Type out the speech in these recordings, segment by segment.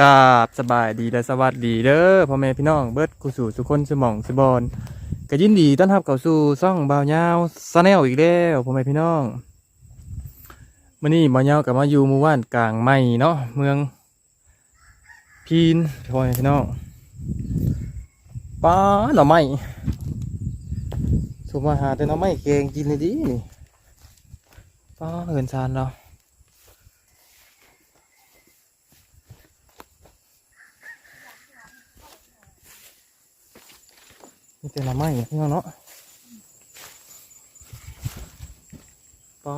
กาบสบายดีและสวัสดีเด้อพ่อแม่พี่น้องเบิร์ดกูสู่สุคนสมองสบอนก็ยินดีต้อนรับเข้าสู่ซ่องบ่าวยาวซาแนลอีกแล้วพ่อแม่พี่น้องมื้อนี้บ่าวยาวก็มาอยู่หมู่บ้านกลางไม้เนาะเมือง พีนพ่อแม่พี่น้องป้าหน่อไม้สุมาหาแต่หน่อไม้แกงกินเลยดีป้าเหินซานเรา มีแต่ละไม้พี่น้องเนาะปอ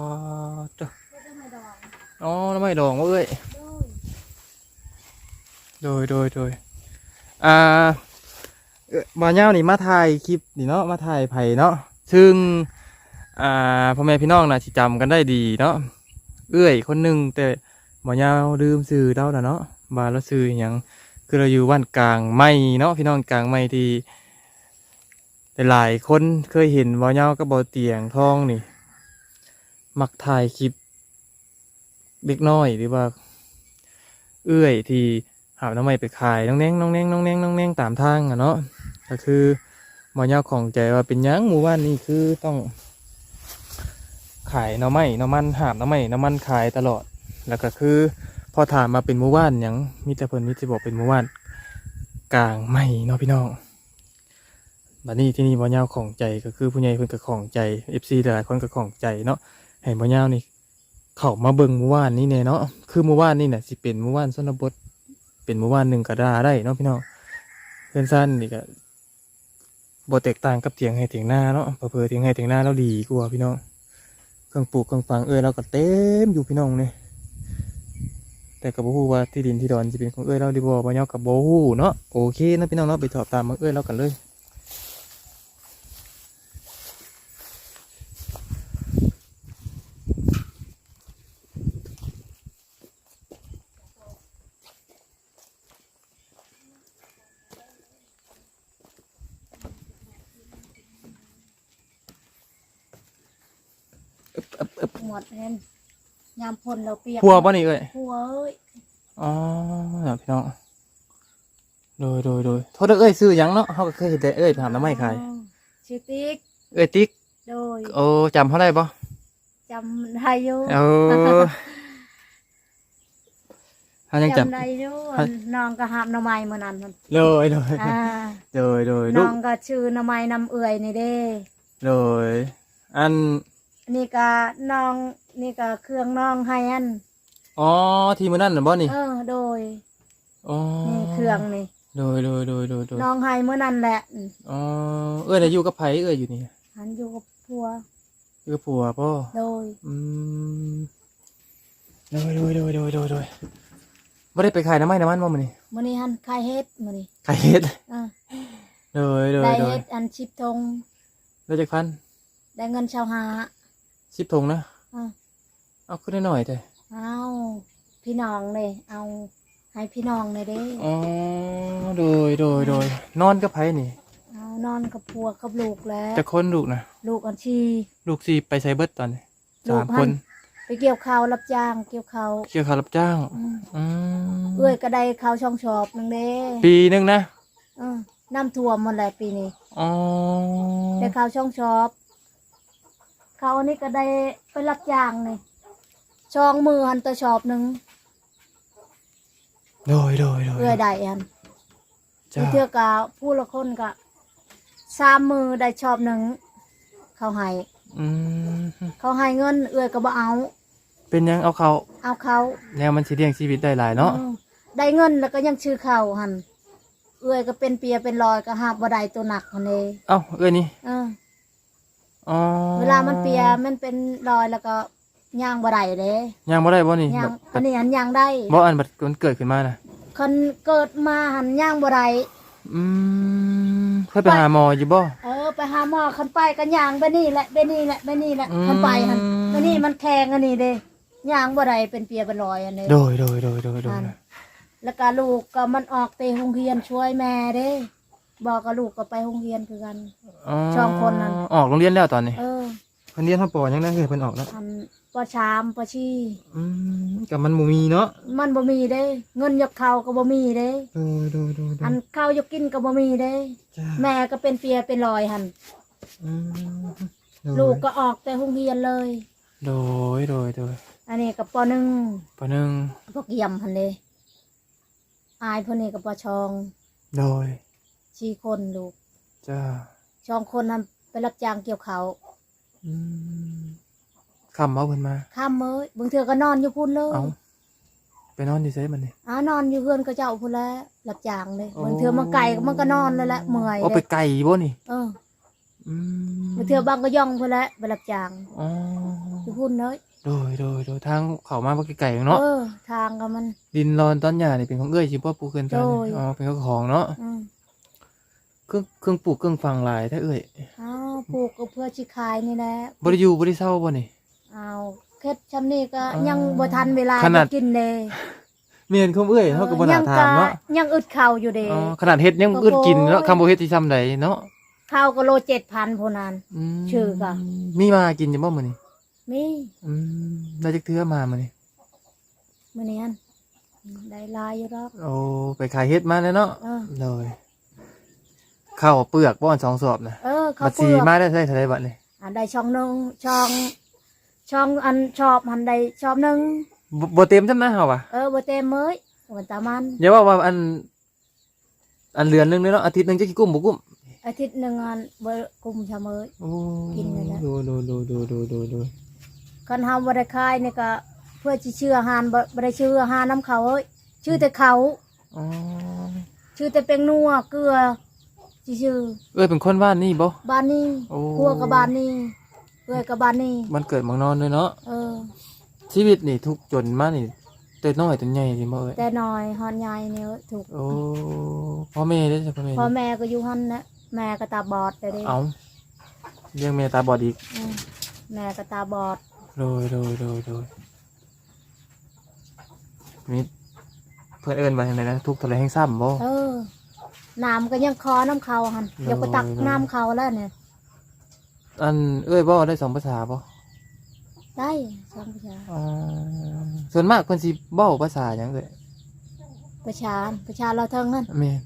ดจ้ะอ๋อละไม้ดองวะเอ้ยโดยโดยโดยอ่าเอ่อมาเน่านี่มาถ่ายคลิปนี่เนาะมาถ่ายไผ่เนาะซึ่งอ่าพ่อแม่พี่น้องนะที่จำกันได้ดีเนาะเอื้อยคนหนึ่งแต่บ่ยาวลืมซื้อเล่าน่ะเนาะบาแล้วซื้ออหยังคือเราอยู่บ้านกลางไม้เนาะพี่น้องกลางไม้ที่ หลายคนเคยเห็นบ่อยากับบ่เตียงทองนี่ มักถ่ายคลิปเล็กน้อยหรือว่า เอื้อยที่หาน้ำไม้ไปขายน้องแนงน้องแนงน้องแนงน้องแนงตามทางอะเนาะก็คือบ่อยาของใจว่าเป็นยังหมู่บ้านนี้คือต้อง ขายน้ำไม้น้ำมันหาบน้ำไม้น้ำมันขายตลอด แล้วก็คือ พอถามมาเป็นหมู่บ้านยังมีแต่เพิ่นมีแต่บอกเป็นหมู่บ้านกลางไม้เนาะพี่น้อง บัดนี้ที่นี่บ่ยาวของใจก็คือผู้ใหญ่เพิ่นก็ของใจ FC หลายคนก็ของใจเนาะให้บ่ยาวนี่เข้ามาเบิ่งมู่บ้านนี้แน่เนาะคือมู่บ้านนี่น่ะสิเป็นมู่บ้านชนบทเป็นมู่บ้านหนึ่งก็ได้ได้เนาะพี่น้องเพื่อนสั้นนี่ก็บ่แตกต่างกับเถียงให้เถียงหน้าเนาะเผื่อเถียงให้เถียงหน้าเราดีกว่าพี่น้องเครื่องปลูกเครื่องฝังเอ้ยเราก็เต็มอยู่พี่น้องเนี่ยแต่ก็บ่ฮู้ว่าที่ดินที่ดอนสิเป็นของเอ้ยเราดีบ่บ่ยาวก็บ่ฮู้เนาะโอเคนะพี่น้องเนาะไปสอบตามมาเอ้ยเรากันเลย หมดเห็นยามพลเราเปียกพัวป่ะนี่เอ้ยพัวเอ้ยอ๋อพี่น้องโดยโดยโดยโทษเด้อเอ้ยซื้อหยังเนาะเขาก็เคยเห็นแต่เอ้ยถามน้ำไม่ขายอ๋อชื่อติ๊กเอ้ยติ๊กโดยโอ้จำเขาได้ปะจำได้อยู่เออเขายังจจำได้อยู่ฮะน้องก็หามหน้ำไม้เมื่อนั้นมันำเลยโดยอ่าโดยโดยลูน้อกงก็ชื่อหน้ำไม้น้ำเอื่อยนี่เด้โดยอัน นี่ก็น้องนี่ก็เครื่องน้องให้อันอ๋อทีมือนั่นน่ะบ่นี่เออโดยอ๋อนี่เครื่องนี่โดยโดยโดยโดยโดยน้องให้เมื่อนั้นแหละอ๋อเอ้ยแต่อยู่กับไผเอ้ยอยู่นี่หันอยู่กับพัวอยู่กับผัวป่ะโดยอืมโดยโดยโดยโดยโดยโดยไม่ได้ไปขายน้ำไม้น้ำมันบ่มื้อนี้มื้อนี้หันคายเฮ็ดมื้อนี้ขายเฮ็ดอ่าโดยโดยได้โดยเฮ็ดอันชิบทงได้จากพันได้เงินชาวหา สิบทงนะอ่าเอาขึ้นได้หน่อยแต่เอาพี่น้องเลย เอาให้พี่น้องเลยเด้ อ๋อโดยโดยโดยนอนกับไผนี่เอานอนกับพัวกับลูกแล้ว จะคนลูกนะลูกอันชีลูกสี่ไปไซเบิร์ตตอนนี้ลูสากมหั่คนนไปเกี่ยวข้าวรับจ้างเกี่ยวข้าวเกี่ยวข้าวรับจ้างอืมอืมเอื้อยก็ได้ข้าวช่องชอบนึงเด้ปีหนึงนะเออน้ำท่วมหมดแหละปีนี้อ๋อได้ข้าวช่องชอบ ข้าวอันนี้ก็ได้ไปรับจ้างเลยช่องมือหันแตะชอบหนึ่งโดยโดยโดยเอื้อยได้อันจ้าเทื่อกะผู้ละคนกะสามมือได้ชอบหนึ่งเขาให้อืมเขาให้เงิน เอื้อยก็บ่เอา เป็นยังเอาเขาเอาเขาแล้วมันสิเลี้ยงชีวิตได้หลายเนาะเออได้เงินแล้วก็ยังชื่อเขาหันเอื้อยก็เป็นเปียเป็นรอยก็หาบบ่ได้ตัวหนักหันเลยเอ้าเอ้ยนี่เออ อ๋อเวลามันเปียมันเป็นรอยแล้วก็ย่างบ่ได้เด้ยังบ่ได้บ่นี่ย่างแบบอันนี้หันย่างได้บ่อันบัดมันเกิดขึ้นมานะคนเกิดมาหันย่างบ่ได้อืมเคยไปหาหมออยู่บ่เออไปหาหมอคันไปก็ย่างไปนี่แหละไปนี่แหละไปนี่แหละอืมคันไปหันไปนี่มันแข็งอันนี้เด้ย่างบ่ได้เป็นเปียเป็นรอยอันนี้โดยโดยโดยโดยโดยอันแล้วก็ลูกก็มันออกไปโรงเรียนช่วยแม่เด้ บอกกับลูกก็ไปโรงเรียนคือกันอ๋อช่องคนนั้น ออกโรงเรียนแล้วตอนนี้เออเพิ่นเรียนเฮาปอยังได้เคยเพิ่นออกแล้วอันปอชามปอชีอืมก็มันบ่มีเนาะมันบ่มีเด้ เงินยกเขาก็บ่มีเด้ โดยโดยโดยโดอัยนข้าวยกกินก็บ่มีเด้ จ้าแม่ก็เป็นเปียเป็นรอยหันอืมโดยลูกก็ออกแต่โรงเรียนเลย โดยโดยโดยอันนี้ก็ปอหนึ่งปะหนึงปอเกียมหันเลยอายพวกนี้ก็ปอชองโดย ชีคนลูกจ้าชองคนนั้นไปรับจ้างเกี่ยวเขาวอืมคำเอาเพิ่นมา ข้ามมื้อบางเทื่อก็นอนอยู่พุ่นเลยเอาไปนอนอยู่ไสบัดนี้อ้านอนอยู่เพื่อนก็เจ้าพุ่นแล้วรับจ้างเลยโอ้ บางเทื่อมันไก่มันก็นอนเลยแหละเมื่อยเอาเลไปยไก่บ่นี่เอออืมบางเทื่อบางก็ย่องพุ่นแล้วไปรับจ้างอ๋ออยู่พุ่นเลยโดยโดยโดยทางเข้ามาบ่ไกลๆเนาะ เออ ทางก็มัน ดินรอนตอนหญ้านี่เป็นของเอ้ยสิบ่ปลูกเกินจ้าโดยอ๋อเป็นของของเนาะ อืม เครื่องเครื่องปลูกเครื่องฟังหลายถ้าเอ้ยอ้าวปลูกก็เพื่อชิคายนี่แหละบ่ได้อยู่บ่ได้เศร้าบ่นี่เอาเคล็ดชำนี่ก็อ๋อยังบ่ทันเวลาขนาด จะกินเลยเมียนของเอ้ยเฮาก็บ่น่าถามเนาะยังอึดข้าวอยู่เด้ อ๋อขนาดเฮ็ดยังโอ้โห อึดกินเนาะคำบ่เฮ็ดสิซ้ำใดเนาะข้าวก็โลเจ็ดพันพนนั้น มชื่อก็ มีมากินอยู่บ่มื้อนี้มีอืมได้จักเทื่อมามื้อนี้มื้อนี้อันได้หลายอยู่ดอกโอ้ไปขายเฮ็ดมาแล้วเนาะเออเลย ข้าวเปลือกบ่อนสองสอบนะเออข้าบัวดเปสีลือกมาได้ใช่เท่าไหร่บัดนี่อันใดช่องหนึงช่อง ช่องอันชอบหันใดชอบหนึงบ่บ่เต็มจำนะเฮาว่ะเออบ่เต็มเมยวันตามัน อย่าว่าว่าอัน อันเรือนหนึงเลยเนาะอาทิตย์หนึงจะกี่กุ้มบ่กุ้มอาทิตย์หนึงอันบ่กุมชะเมยโอ้กินเลยนะ ดูดูดูดูดูดูดูคันเฮาบ่ได้ขายนี่ก็ เพื่อสิชื่ออาหารบ่บ่ได้ชื่ออาหารนํเขาเอ้ยชื่อแต่เขา อ๋อชื่อแต่เป็งนัวเกลือสิ ชื่อเอ้ยเป็นคนบ้านนี่บ่บ้านนี้โอ้ ครัวกับบ้านนี้เอื้อยกับบ้านนี้มันเกิดเมืองนอนด้วยเนาะเออ ชีวิตนี่ทุกข์จนมานี่แต่น้อยแต่ใหญ่สิบ่เอ้ยแต่น้อยฮอนใหญ่เนี่ยถูกโอ้พ่อแม่เด้อจ้ะพ่อแม่พ่อแม่ก็อยู่หั่นนะแม่ก็ตาบอดแต่เด้เอาเลี้ยงแม่ตาบอดอีกอืมแม่ก็ตาบอดโดยโดยโดยโดยนี่เพื่อนเอิญมาทางไหนนะทุกข์เทะเลแห่งซ้ำบ่เออ น้ำก็ยังคอน้ำเขาหั่นโอ้ยเดี๋ยวก็ตักน้ำเขาแล้วเนี่ย อันเอ้ยบ่ได้สองภาษาบ่ได้สองประชาอ๋อส่วนมากคนสิเบ้าภาษาหยังเอ้ยประชาประชาเราเทิงนั่นแม่น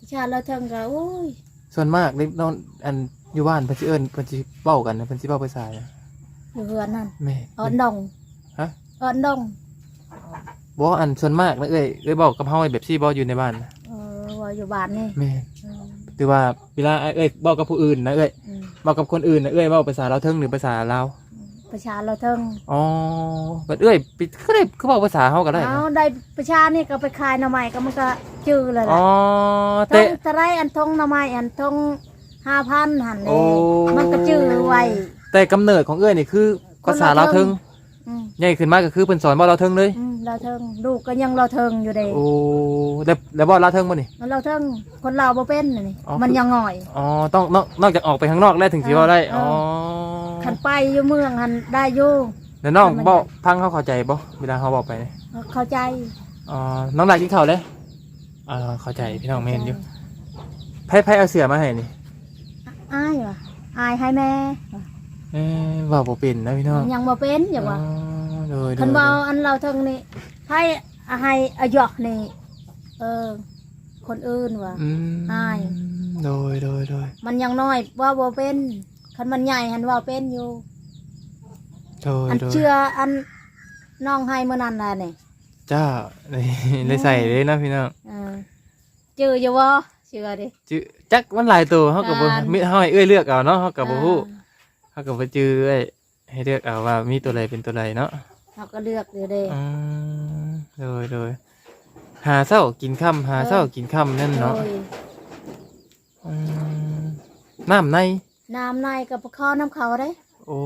ประชาเราเทิงก็โอ้ยส่วนมากเด็กน้องอันอยู่บ้านเพิ่นสิเอิ้นเพิ่นสิเว้ากันนะเพิ่นสิเว้าภาษาหยังอยู่เฮือนนั่นแม่เอินดงฮะ เอินดงบ่อันส่วนมากนะเอ้ยเอ้ยเว้ากับเฮาแบบซี่บ่อยู่ในบ้านนะเออว่าอยู่บ้านนี่แม่นเออถือว่าเวลาเอ้ยเว้ากับผู้อื่นนะเอ้ยอืมเว้ากับคนอื่นนะเอ้ยเว้าภาษาลาวเทิงหรือภาษาลาวประชาเราเทิงอ๋อบัดเอ้ยปิก็ได้คือเว้าภาษาเฮาก็ได้นะเอาได้ประชานี่ก็ไปขายหน่อไม้ก็มันก็จื้อเลยแหอ๋ละอทเตะงตะไรอันทงหน่อไม้อันทงห้าพันหันเลโอ้ยมันก็จื้อไว้แต่กำเนิดของเอ้ยนี่คือภาษาลาวเทิงอืมใหญ่ขึ้นมากก็คือเพิ่นสอนบ่ลาวเทิงเลย อืม เราเทิงลูกก็ยังเราเทิงอยู่เด้โอ้แล้วแล้วบ่ลาวเทิงบ่นี่ มันเราเทิงคนเราบ่เป็นน่ะนี่อ๋อ มันยังง่อย อ๋อต้องนอกนอกจากออกไปข้างนอกแล้วถึงสิเว้าได้เอออ๋ อ๋อคันไปอยู่เมืองหันได้อยู่แล้วน้องมันบ่พังเขาเข้าใจบ่เวลาเขาบอกไปเนี่ยเข้าใจอ๋อน้องหลายกินข้าวเลยอ่าเข้าใจพี่น้องแม่นอยู่ไผไผเอาเสือมาให้นี่อายว่ะอายให้แม่เอ้ยเว้าบ่เป็นนะพี่น้องยังบ่เป็นอย่าว่าอ๋อ โดยโดคันยเว้าอันเราเทิงนี่ให้ให้อายอกนี่เออ คนอื่นว่ะ อืมอาย โดยโดยโดยมันยังน้อยว่าบ่เป็นคันมันใหญ่หันว่าเป็นอยู่ โดยอันโดยเชื่ออันน้องให้เมื่อนั้นน่ะนี่จ้านี่เลยใส่เลยนะพี่น้องเออเจออยู่บ่เชื่อดิ จือจักมันหลายตัวเขากับบ่อ่ามีเฮาให้เอ้ยเลือกเอาเนาะเขากับบ่ฮู้อ่าเขากับบ่จื้อเอ้ยให้เลือกเอาว่ามีตัวใดเป็นตัวใดเนาะ เขาก็เลือกอยู่เด้อืมโดยโดยหาเช้ากินค่ำหาเช้ากินค่ำนั่นเนาะโดยอืมน้ำใน น้ำในกับคอน้ำเขาเด้โอ้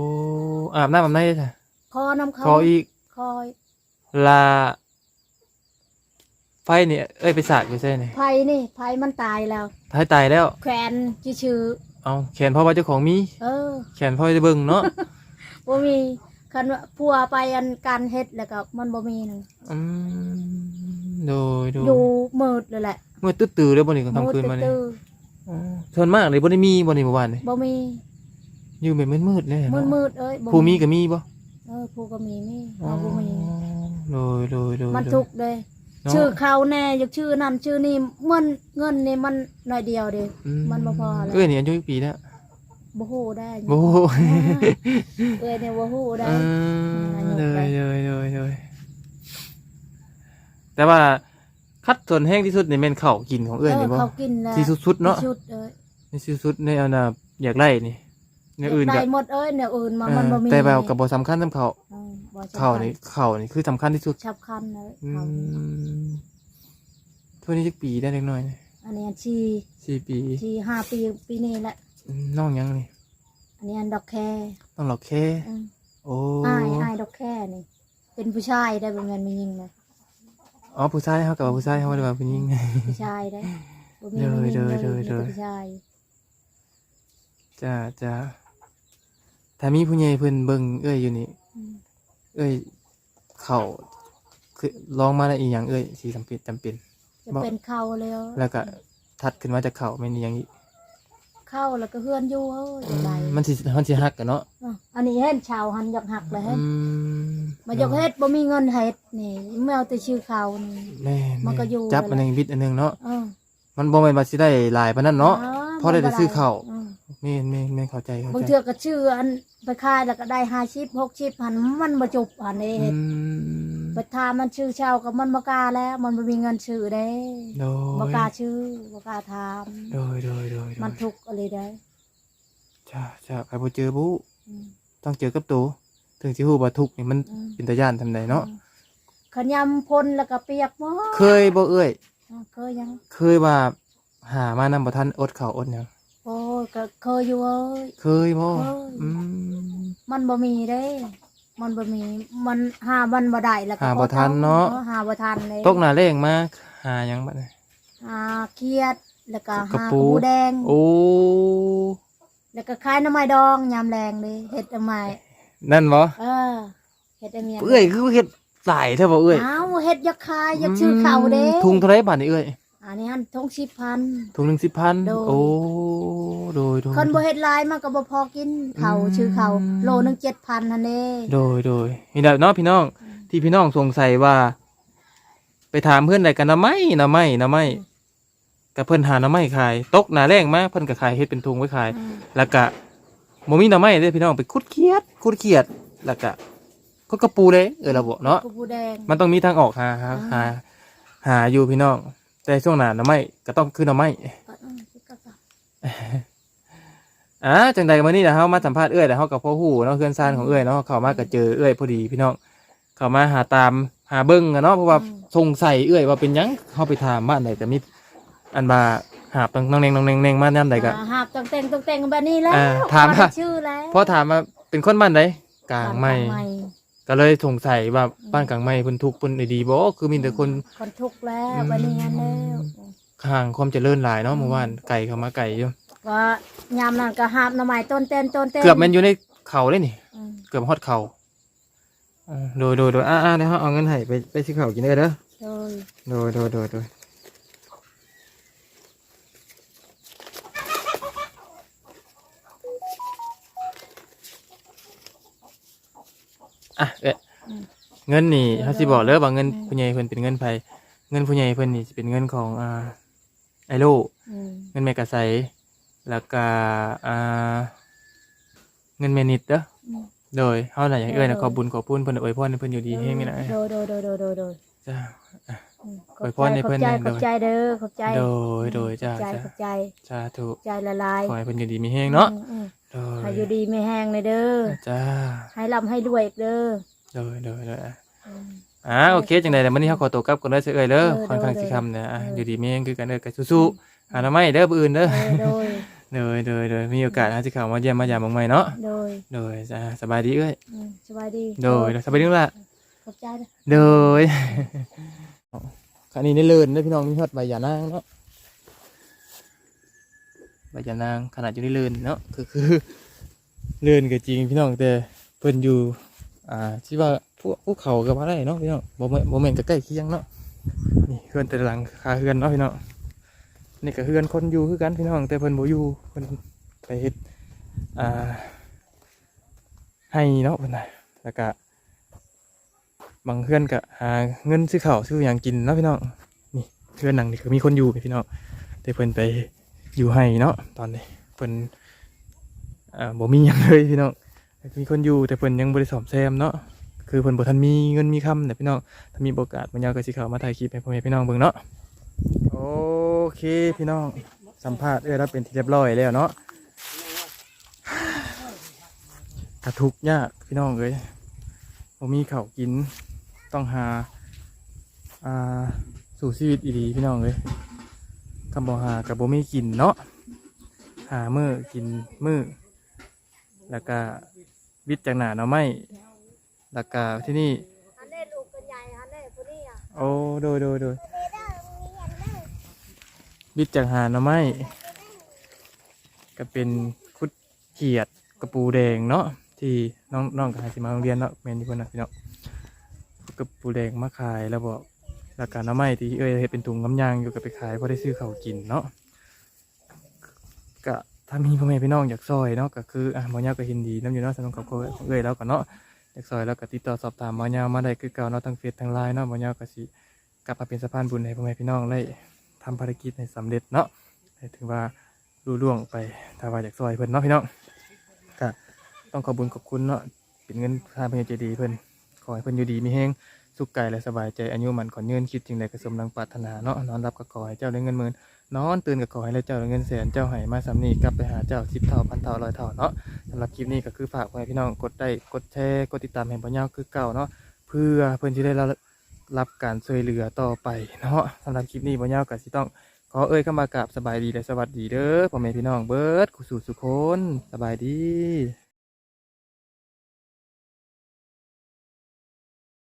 อาบน้ำอาบในได้จ้ะคอน้ำเขาขออีกคอยลา ไฟเนี่ยเอ้ยไปสาดอยู่ใช่ไหมไผนี่ไผมันตายแล้ว ท้ายตายแล้ว แขวนชื่อเอาแขนพ่อว่าเจ้าของมี ๆเออแขนพ่อจะเบิ่งเนาะ บ่มี คันว่าพัวไปอันการเฮ็ดแล้วก็มันบ่มีหนึงอืมโดยโดยอยู่มืดเลยแหละเมื่อตื้อตื่อเลยบ่นี่ก็ทำคืนมานี่ตื้ออ๋อส่วนมากเลยบ่ได้มีบ่นี่เมื่อวานนี่ๆบ่มีอยู่แบบมืดๆเลยมืเนาะดมืดๆเอ้ยบ่ผู้มีก็มีบ่เออผู้ก็มีมีเอาบ่มีโดยโดยโดยมันโดยทุกข์เลย เนาะชื่อเขาแน่อยากชื่อนั่นชื่อนี่เงินเงินนี่มันหน่อยเดียวเด้อืมันบ่พอแล้ว เอ้ยนี่อายุกี่ปีแล้ว บ่ฮู้ได้โอ้โหเอ้ยเนี่ยบ่ฮู้ได้เออเลยเลยเลยเลยแต่ว่าคัดส่วนแห้งที่สุดนี่เป็นข้าวกินของเอ้ยนี่บ่เขากินแล้วที่สุดๆเนาะที่สุดเอ้ยนี่สุดๆในเอาน่ะอยากไล่นี่เนี่ยอื่นได้ก็หมดเอ้ยเนี่ยอื่นมาเอมันอบ่มีแต่แบบกับบ่สำคัญสำเขาเออบ่สำคัญเขานี่เขานี่คือสำคัญที่สุดสำคัญเลยอืเขามทั่วนี้จักปีได้เล็กน้อยนี่อันนี้ชีสี่ปี ชีห้าปีปีนี้แหละอืม น้องยังนี่อันนี้อันดอกแคต้องหลอกแค่อืมโอ้อ้ายอ้ายดอกแค่นี่ เป็นผู้ชายได้บ่แม่นมีหญิงนะอ๋อผู้ชายเขากับผู้ชายเขาเลยว่าเป็นยิง ผู้ชายได้บ่มีเด้อมีหญิงเลยเด้อมีเด้อ แต่ผู้ชายจ้าจ้าถ้ามีผู้ใหญ่เพิ่นเบิ่งเอ้ยอยู่นี่ อืมเอ้ย เขาคือลองมาได้อีกอย่างเอ้ยสีจำเป็นจำเป็น จะเป็นเข้าแล้วแล้วก็ทัดขึ้นมาจากเขาไม่นอหย่างนี้ เข้าแล้วก็เฮือนอยู่เอ้ยจังไดมันสิมันสิหักกันเนาะอะอันนี้เฮ็ดชาวหันอยากหักเลยเฮ็ดอืมมายกเฮ็ดบ่มีเงินเฮ็ดนี่แมวแต่ชื่อเขานี่ แม่มันก็อยู่ จับนั่อันนแหละหนึงบิดอันหนึงเนาะเออมันบ่แม่นว่าสิได้หลายปานนั้นเนาะพอได้แต่ซื้อข้าวอืมแม่นแม่นแม่นเข้าใจเข้าบางใจเทื่อก็ชื่ออันไปขายแล้วก็ได้ห้าชิปหกชิปหันมันบ่จบอันนี้อืเฮ็ดม ไปทามมันชื่อชาวก็มันบ่กล้าแล้ว มันบ่มีเงินชื่อเด้โดบ่ยกล้าชื่อบ่กล้าถามโดยโดยโดยโดยมันทุกข์อะไรได้จ้าจ้าใครบ่เจอบุอืมต้องเจอกับตัวถึงสิฮู้ว่าทุกข์นี่มันอืมเป็นตาย่านทำไดเนาะขยำพ่นแล้วก็เปียกหมดเคยบ่เอ้ยอ่าเคยยัง เคยว่าหามานำบ่ทันอดข้าวอดหยังโอ้ยก็เคยอยู่เอ้ย เคยบ่เคย อืมมันบ่มีเด้ มันบ่มีมันหามันบ่ได้แล้วก็หาบ่ทันเนาะออหาบ่ทันเลยตกหน้าแรงมาหาหยังบัดนี้ หาเครียดแล้วก็กระหากระปู ปูแดง โอ้แล้วก็ขายหน้ำไม้ดองยามแรงเลยเฮ็ดหน้ำไม้นั่นบ่เออเฮ็ดอันเนี้ยเอ้ยคือเฮ็ดหลายเท่าบ่เอ้ยเอ้าเฮ็ดอยากขายอยากชื่อเขาเด้อืมถุงเท่าไหร่บาทนี่เอ้ย อันนี้หันทงสิบพัน ถุงหนึง10,000โดย โอ้โดยโดย คนบ่เฮ็ดหลายมันก็บ่พอกินเขาอืม ชื่อเขาโลหนึง7,000หั่นเด้โดยโดยนี่แหละเนาะพี่น้องที่พี่น้องสงสัยว่า ไปถามเพื่อนใดกันนะไม่นะไม่นะไม่กับเพิ่นหาหนะไม่ขาย ตกหนาแรงมาเพิ่นก็ขายเฮ็ดเป็นถุงไว้ขายอืมแล้วก็บ่มีหน่อไม้เด้อพี่น้องไปคุดเคียดคุดเคียดแล้วก็คุดกระปูเลยเออระบบเนาะกระปูแดง มันต้องมีทางออกหาหาหาหาอยู่พี่น้อง แต่ช่วงหน้าหน่อไม้ก็ต้องคือหน่อไม้ก็อืมก็ก็อ่าจังใดมื้อนี้นะเฮามาสัมภาษณ์เอื้อยแล้วเฮากับพ่อฮู้เนาะเพื่อนซ่านของเอื้อยเนาะเข้ามาก็เจอเอื้อยพอดีพี่น้องเข้ามาหาตามหาเบิ่งอะเนาะเพราะว่าสงสัยเอื้อยว่าเป็นหยังเฮาไปถามบ้านใดก็มีอันว่าหาบน้องแนงน้องแนงแนงมายามใดก็ อ่าหาบต้องแต่งต้องแต่งแบบนี้แล้วอ่าถามพอว่าได้ชื่อแล้วพอถามว่าเป็นคนบ้านใดกลางไม่ กลาง ก็เลยสงสัยว่าบ้านกลางไม่เพิ่นทุกข์เพิ่นได้ดีบ่คือมีแต่คน คนทุกข์แล้ววันนี้งั้นแล้วข้างความเจริญหลายเนาะเมื่อวานไก่เข้ามาไก่อยู่ก็ยามนั้นก็หาบหน่อไม้ต้นเต้นต้นเต้นเกือบแม่นอยู่ในเขาเลยนี่ อืมเกือบฮอดเขาอ่าโดยโดยโดยอ่าอ่าเดี๋ยวเราเอาเงินให้ไปไปซื้อข้าวกินเด้อเด้อ โดย โดยโดยโดยโดย อะเอ๊ะเงินนี่เขาสิบอกเลยว่าเงินผู้ใหญ่เพิ่นเป็นเงินไผเงินผู้ใหญ่เพิ่นนี่สิเป็นเงินของอ่าไอโลอืมเงินแม่กะไสแล้วก็อ่าเงินแม่นิดเด้ออืมโดยเฮาน่ะอยากเอ้ยนะขอบุญขอปุ้นเพิ่นอวยพรให้เพิ่นอยู่ดีเฮงนี่นะโดยโดยโดยโดยโดยโดยจ้าอืมอวยพรให้เพิ่นขอบใจโดยขอบใจเด้อขอบใจโดยโดยจ้าขอบใจจ้าขอบใจสาธุขอบใจละลายขอให้เพิ่นอยู่ดีมีเฮงเนาะอืมอืม โดยให้อยู่ดีไม่แห้งเลยเด้อ จ้าให้ร่ำให้รวยอีกเด้อ โดยโดยโดยอะอืมอ่าโอเคจังได๋แต่มื้อนี้เฮาขอตัวกลับก่อนเด้อเสิเอ้ยเด้อเออค่อนข้างโดยสิคำเนี่ยอะเอออ อยู่ดีมีเฮงคือกันเด้อก็สู้ๆหาหน่อไม้เด้อผู้อื่นเด้อ เออโดย โดยโดยโดยมีโอกาสเฮาสิเข้ามาเยี่ยมมายามบ้างไหมเนาะโดยโดยจ้าสบายดีเอ้ยอืมสบายดีโดยสบายดีล่ะขอบใจเด้อโดย คันนี้ได้เลินได้อพี่น้องมีฮอดใบยานางเนาะ ใบยานางขนาดอยู่ในเลินเนาะคือคือเลินก็จริงพี่น้องแต่เพิ่นอยู่อ่าที่ว่าพวกภูเขากับอะไรเนาะพี่น้องบ่แม่นบ่แม่นก็ใกล้เคียงเนาะนี่เฮือนแต่หลังคาเฮือนเนาะพี่น้องนี่ก็เฮือนคนอยู่คือกันพี่น้องแต่เพิ่นบ่อยู่เพิ่นไปเฮ็ดอ่าให้เนาะเพิ่นน่ะแล้วก็บางเพื่อนก็หาเงินซื้อข้าวซื้อหยังกินเนาะพี่น้องนี่เพื่อนหนังนี่คือมีคนอยู่พี่น้องแต่เพิ่นไป อยู่ให้เนาะตอนนี้เพิ่นอ่าบ่มีหยังเลยพี่น้องมีคนอยู่แต่เพิ่นยังบ่ได้ซ่อมแซมเนาะคือเพิ่นบ่ทันมีเงินมีคำแต่พี่น้องถ้ามีโอกาสมันยาวก็สิเข้ามาถ่ายคลิปให้พ่อแม่พี่น้องเบิ่งเนาะโอเคพี่น้องสัมภาษณ์เอ้ยแล้วเป็นที่เรียบร้อยแล้วเนาะกระทุกข์ยากพี่น้องเลยผมมีข้าวกินต้องหา อ่า สู่ชีวิตอีดีพี่น้องเลย คำบอกหากับบ่มีกินเนาะหามือกินมือแล้วก็วิทย์จากหนาเนาะไม่แล้วก็ที่นี่อันนี้ลูกเป็นใหญ่อันนี้ผู้นี้อะโอ้โดยโดยโดยวิทย์จากหาเนาะไม่ก็เป็นคุดเขียดกระปูแดงเนาะที่น้องน้องกับหาสิมาโรงเรียนเนาะแมนที่เพิ่นนะพี่น้องกระปูแดงมาขายแล้วบอก แล้วก็หน้ำไม้ที่เอ้ยเฮ็ดเป็นถุงกำยางอยู่กับไปขายพอได้ซื้อเขาวกินเนาะก็ถ้ามีพ่อแม่พี่น้องอยากซอยเนาะก็คืออะหมอยาวก็เห็นดีน้ำอยู่เนาะสำหรับครอบครัวเอ้ยแล้วก็เนาะอยากซอยแล้วก็ติดต่อสอบถามหมอยาวมาได้คือเก่าเนาะทั้งเฟซทั้งไลน์เนาะหมอยาวก็สิกลับมาเป็นสะพานบุญให้พ่อแม่พี่น้องได้ทำภารกิจให้สำเร็จเนาะให้ถึงว่ารู้ล่วงไปถ้าว่าอยากซอยเพิ่นเนาะพี่น้องก็ต้องขอบุญขอบคุณเนาะเป็นเงินทานเพิ่นใจดีเพิ่น ขอให้เพิ่นอยู่ดีมีแห้งสุขกายและสบายใจอายุมันขอนยืนคิดจริงใดกระสมดังปรารถนาเนาะนอนรับก็ขอให้เจ้าได้เงินหมื่นนอนตื่นก็ขอให้เจ้าได้เงินแสนเจ้าให้มาสำนีกลับไปหาเจ้าสิบเท่าพันเท่าร้อยเท่าเนาะสำหรับคลิปนี้ก็คือฝากพ่อแม่พี่น้องกดได้กดแชร์กดติดตามให้บ่ยาคือเก่าเนาะเพื่อเพิ่อนจะได้รับการช่วยเหลือต่อไปเนาะสำหรับคลิปนี้บ่ยาก็สิต้อง ขอเอ่ยคำมากราบสบายดีและสวัสดีเด้อพ่อแม่พี่น้องเบิร์ดกุสูสุคนสบายดี